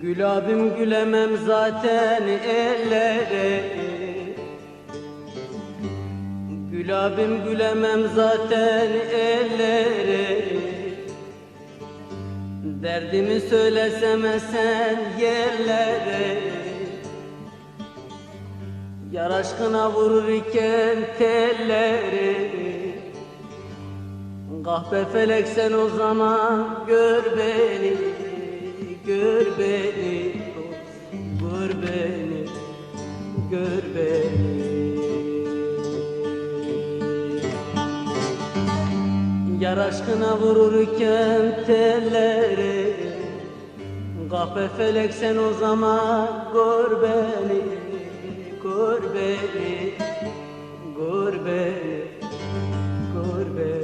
Gül abim gülemem zaten ellere. Gül abim gülemem zaten ellere. Derdimi söylesem sen yerlere. Yar aşkına vurur iken telleri Kahpe felek sen o zaman gör Gör beni. Yar aşkına vururken telleri Kahpe felek sen o zaman gör beni Gör beni Gör beni Gör beni